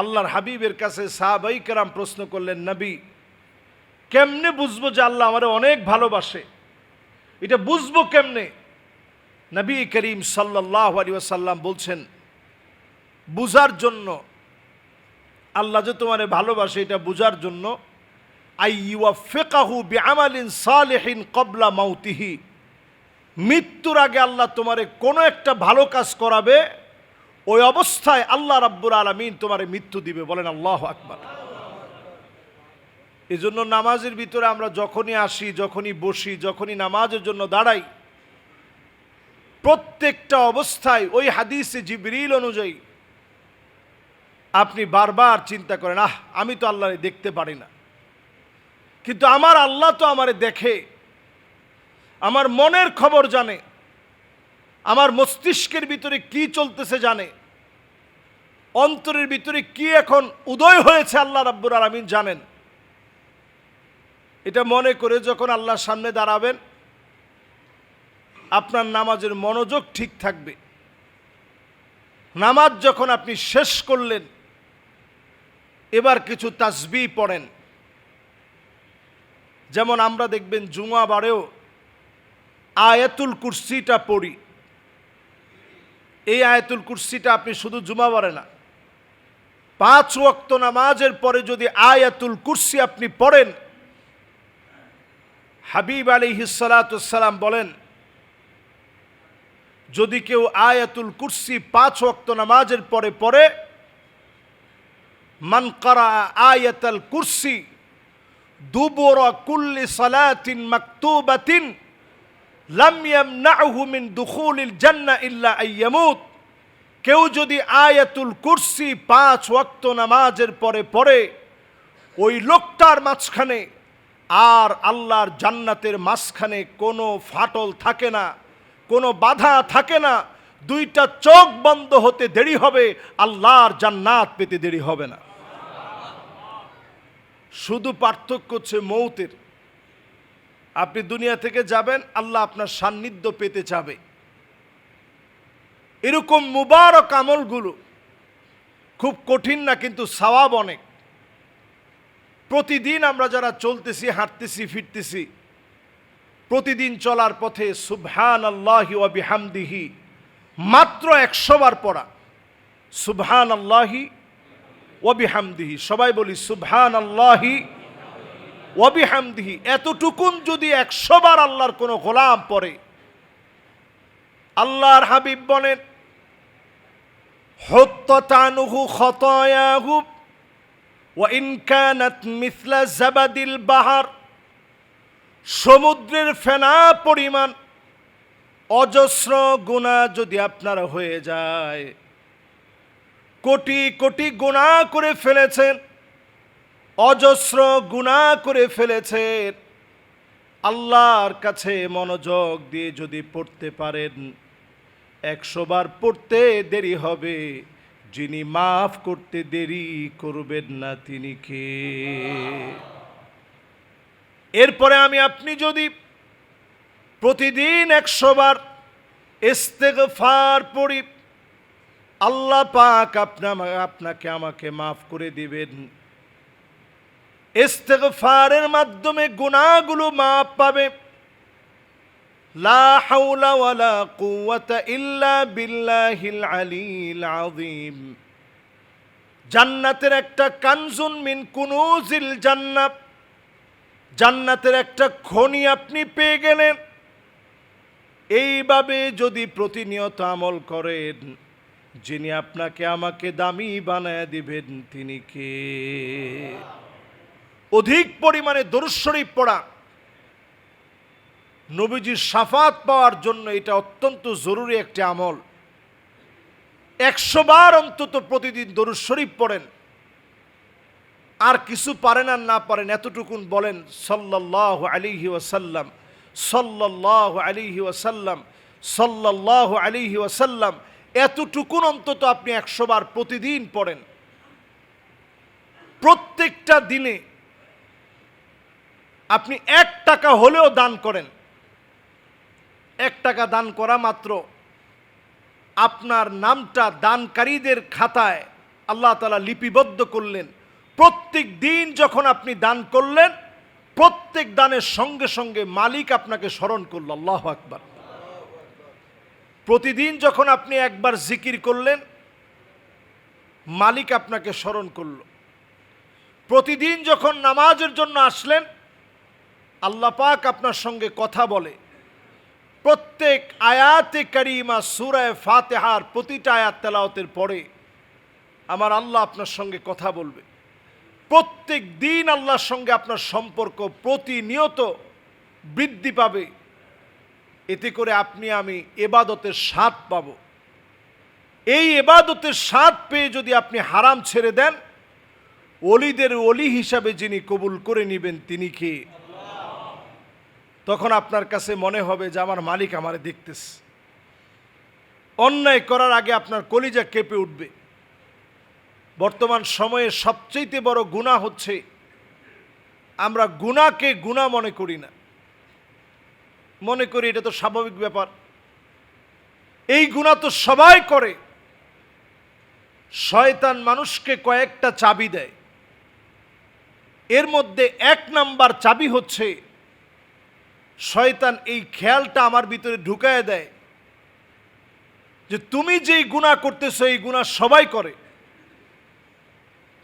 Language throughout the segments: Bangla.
আল্লাহর হাবিবের কাছে সাহাবাই কেরাম প্রশ্ন করলেন, নবী, কেমনে বুঝব যে আল্লাহ আমার অনেক ভালোবাসে? এটা বুঝব কেমনে? নবী করিম সাল্লাহ আলী বলছেন, বুঝার জন্য, আল্লাহ যে তোমারে ভালোবাসে এটা বুঝার জন্য আইয়ুয়া ফেকাহু বিআমালিন সালেহিন কবলা মাউতিহি। মৃত্যুর আগে আল্লাহ তোমারে কোনো একটা ভালো কাজ করাবে ওই অবস্থায় আল্লাহ রাব্বুর আলমিন তোমারে মৃত্যু দিবে, বলেন আল্লাহ আকবার। এই জন্য নামাজের ভিতরে আমরা যখনই আসি, যখনই বসি, যখনই নামাজের জন্য দাঁড়াই, প্রত্যেকটা অবস্থায় ওই হাদিসে জিবরিল অনুযায়ী আপনি বারবার চিন্তা করেন, আহ, আমি তো আল্লাহরে দেখতে পারি না। কিন্তু আমার আল্লাহ তো আমারে দেখে, আমার মনের খবর জানে, আমার মস্তিষ্কের ভিতরে কি চলতেছে জানে অন্তরের ভিতরে কি এখন উদয় হয়েছে আল্লাহ রাব্বুর আলমিন জানেন? এটা মনে করে যখন আল্লাহর সামনে দাঁড়াবেন, আপনার নামাজের মনোযোগ ঠিক থাকবে। নামাজ যখন আপনি শেষ করলেন, এবার কিছু তাসবি পড়েন। যেমন আমরা দেখবেন জুমা বারেও আয়াতুল কুরসিটা পড়ি। এই আয়াতুল কুরসিটা আপনি শুধু জুমা বারে না পাঁচ ওয়াক্ত নামাজের পরে যদি আয়াতুল কুরসি আপনি পড়েন, হাবিব আলী হিসালাতাম বলেন, যদি কেউ আয়াতুল কুরসি পাঁচ ওয়াক্ত নামাজের পরে পড়ে, মান করা আয়াতাল কুরসি দুবর কুল্লি সালাতিন মাকতুবাতিন লাম ইয়ামনাহু মিন দুখুলিল জান্নাহ ইল্লা আইয়ামুত কেউ যদি আয়াতুল কুরসি পাঁচ ওয়াক্ত নামাজের পরে পড়ে, ওই লোকটার মাঝখানে আর আল্লাহর জান্নাতের মাঝখানে কোনো ফাটল থাকে না, কোনো বাধা থাকে না, দুইটা চোখ বন্ধ হতে দেরি হবে, আল্লাহর জান্নাত পেতে দেরি হবে না। শুধু পার্থক্য হচ্ছে মৌতের। আপনি দুনিয়া থেকে যাবেন, আল্লাহ আপনার সান্নিধ্য পেতে চাবে। এরকম মুবারক আমলগুলো খুব কঠিন না, কিন্তু সওয়াব অনেক। প্রতিদিন আমরা যারা চলতেছি, হাঁটতেছি, ফিরতেছি, প্রতিদিন চলার পথে সুবহান আল্লাহি ওয়াবিহামদিহি মাত্র একশো বার পড়া। সুবহান আল্লাহি ওয়াবিহামদিহি সবাই বলি সুবহান আল্লাহি ওয়াবিহামদিহি এতটুকুন যদি একশো বার আল্লাহর কোনো গোলাম পড়ে, আল্লাহর হাবিব বলেন সমুদ্রের ফেনা পরিমাণ, অজস্র গুণা যদি আপনার হয়ে যায়, কোটি কোটি গুণা করে ফেলেছেন, অজস্র গুণা করে ফেলেছেন, আল্লাহর কাছে মনোযোগ দিয়ে যদি পড়তে পারেন একশো বার পড়তে দেরি হবে। যিনি মাফ করতে দেরি করবেন না তিনি কে? এরপরে আমি আপনি যদি প্রতিদিন একশো বার ইস্তেগফার পড়ি, আল্লাহ পাক আপনা আপনাকে আমাকে মাফ করে দিবেন। ইস্তেগফারের মাধ্যমে গুনাহগুলো মাফ পাবে। লা হাওলা ওয়ালা কুওয়াতা ইল্লা বিল্লাহিল আলিল জান্নাতের একটা কানজুন মিন কুনুজিল জান্নাত। জান্নাতের একটা খনি আপনি পেয়ে গেলেন। এইভাবে যদি প্রতিনিয়ত আমল করেন, যিনি আপনাকে আমাকে দামি বানায় দিবেন, তিনি কে? অধিক পরিমাণে দরুশ্বরী পড়া। নবীজির সাফাত পাওয়ার জন্য এটা অত্যন্ত জরুরি একটি আমল। একশো বার অন্তত প্রতিদিন দরুদ শরীফ পড়েন। আর কিছু পারেন আর না পারেন এতটুকুন বলেন সল্লাহ আলিহি ওয়াসাল্লাম সল্লাহ আলিহি ওয়াসাল্লাম সল্লাহ আলিহি ওয়াসাল্লাম, এতটুকুন অন্তত আপনি একশো বার প্রতিদিন পড়েন। প্রত্যেকটা দিনে আপনি এক টাকা হলেও দান করেন। এক টাকা দান করা মাত্র। আপনার নামটা দানকারীদের খাতায় আল্লাহ তালা লিপিবদ্ধ করলেন। প্রত্যেক দিন যখন আপনি দান করলেন, প্রত্যেক দানের সঙ্গে সঙ্গে মালিক আপনাকে স্মরণ করল, আল্লাহ আকবার। প্রতিদিন যখন আপনি একবার জিকির করলেন, মালিক আপনাকে স্মরণ করল। প্রতিদিন যখন নামাজের জন্য আসলেন, আল্লাহ পাক আপনার সঙ্গে কথা বলে প্রত্যেক আয়াতে করিমা সুরায় ফাতেহার প্রতিটা আয়াত তেলাওতের পরে আমার আল্লাহ আপনার সঙ্গে কথা বলবে। প্রত্যেক দিন আল্লাহর সঙ্গে আপনার সম্পর্ক প্রতিনিয়ত বৃদ্ধি পাবে। এতে করে আপনি আমি এবাদতের স্বাদ পাব। এই এবাদতের স্বাদ পেয়ে যদি আপনি হারাম ছেড়ে দেন অলিদের অলি হিসাবে যিনি কবুল করে নেবেন তিনি কে? তখন আপনার কাছে মনে হবে যে আমার মালিক আমারে দেখতেছে। অন্যায় করার আগে আপনার কলিজা কেঁপে উঠবে। বর্তমান সময়ে সবচেয়ে বড় গুণা হচ্ছে, আমরা গুণাকে গুণা মনে করি না। মনে করি এটা তো স্বাভাবিক ব্যাপার। এই গুণা তো সবাই করে। শয়তান মানুষকে কয়েকটা চাবি দেয়। এর মধ্যে এক নাম্বার চাবি হচ্ছে শয়তান এই খেয়ালটা আমার ভিতরে ঢুকায় দেয় যে তুমি যেই গুণা করতেছো, এই গুণা সবাই করে।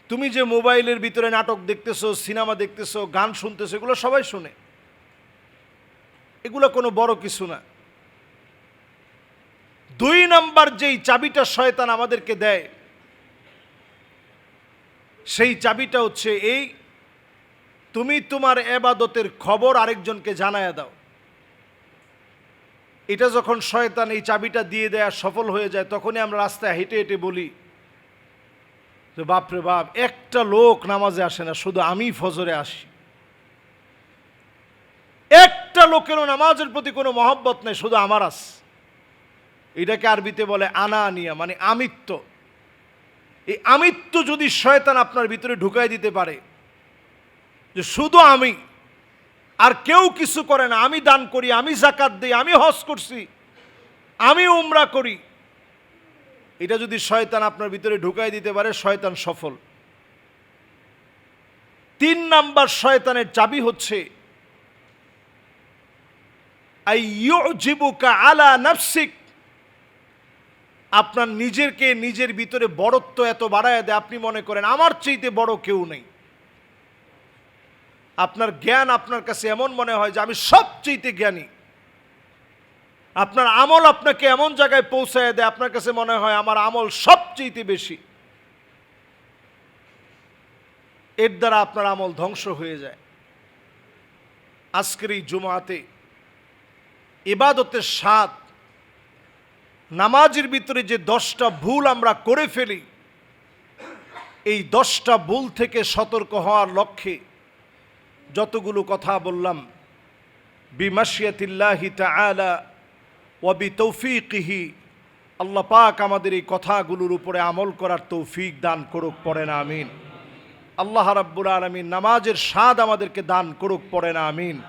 তুমি যে মোবাইলের ভিতরে নাটক দেখতেছো, সিনেমা দেখতেছো, গান শুনতেছো, এগুলো সবাই শুনে। এগুলো কোনো বড় কিছু না। দুই নাম্বার যেই চাবিটা শয়তান আমাদেরকে দেয়, সেই চাবিটা হচ্ছে এই তুমি তোমার এবাদতের খবর আরেকজনকে জানায় দাও। এটা যখন শয়তান এই চাবিটা দিয়ে দেয়া সফল হয়ে যায়, তখনই আমরা রাস্তায় হেঁটে হেঁটে বলি, যে বাপরে বাপ, একটা লোক নামাজে আসে না, শুধু আমি ফজরে আসি। একটা লোকেরও নামাজের প্রতি কোনো মহব্বত নেই, শুধু আমার আস। এটাকে আরবিতে বলে আনা আনিয়া মানে আমিত্ব। এই আমিত্ব যদি শয়তান আপনার ভিতরে ঢুকাই দিতে পারে যে শুধু আমি, আর কেউ কিছু করে না, আমি দান করি, আমি জাকাত দিই, আমি হজ করছি, আমি উমরা করি। এটা যদি শয়তান আপনার ভিতরে ঢুকাই দিতে পারে, শয়তান সফল। তিন নাম্বার শয়তানের চাবি হচ্ছে আলা নাফসিক। আপনার নিজেরকে নিজের ভিতরে বড়ত্ব এত বাড়ায় দেয়, আপনি মনে করেন, আমার চাইতে বড় কেউ নেই। আপনার জ্ঞান আপনার কাছে এমন মনে হয় যে আমি সবচেয়ে জ্ঞানী। আপনার আমল আপনাকে এমন জায়গায় পৌঁছায় দেয়, আপনার কাছে মনে হয় আমার আমল সবচেয়ে বেশি। এর দ্বারা আপনার আমল ধ্বংস হয়ে যায়। আজকের এই জুমাতে ইবাদতের স্বাদ, নামাজের ভিতরে যে দশটা ভুল আমরা করে ফেলি, এই দশটা ভুল থেকে সতর্ক হওয়ার লক্ষ্যে যতগুলো কথা বললাম, বিমাশিয়াতিল্লাহি বি ওয়াবি তৌফিকিহি আল্লাহ পাক আমাদের এই কথাগুলোর উপরে আমল করার তৌফিক দান করুক, পড়ে না, আমিন। আল্লাহ রাব্বুল আলমিন নামাজের স্বাদ আমাদেরকে দান করুক, পড়ে না, আমিন।